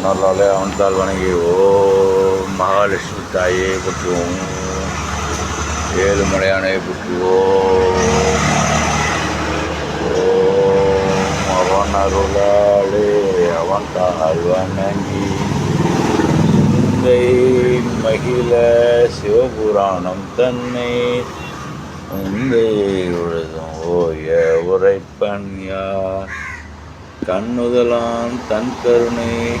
உணர்வாலே அவன்தால் வணங்கி ஓம் மகாலட்சுமி தாயே போற்றுவோம். ஏழுமலையானை போற்றுவோம். ஓம். அவன் அருளாலே அவன் தால் வணங்கி சிந்தை மகிழ சிவபுராணம் தன்னை உந்தை உழுதும் ஓய உரைப்பன் யார்? கண்ணுதலான் தன் கருணை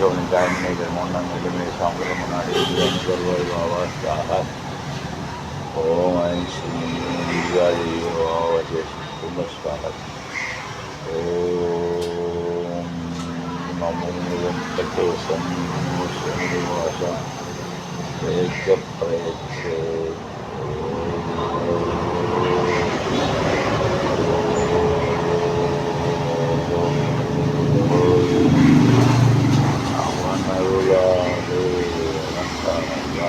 இங்கே ஒன்று ஜாயின் பண்ணிக்கிறேன் ஒன்றாம் மட்டுமே சாப்பிட்ற முன்னாடி அனுபவாக ஓம் ஐ ஸ்ரீ கும்பஸ்வாமர் ஓம் நமூலம் கட்டோசம் பிரயத்த பிரயத்த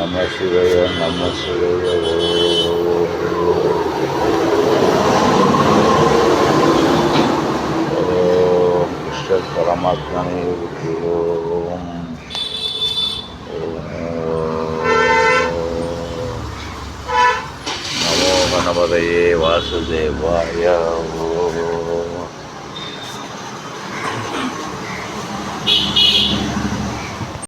নম শিবায় নম শিবায় কৃষ্ণ পরমাত্মানি নমো গণপতয়ে বাসুদেবায়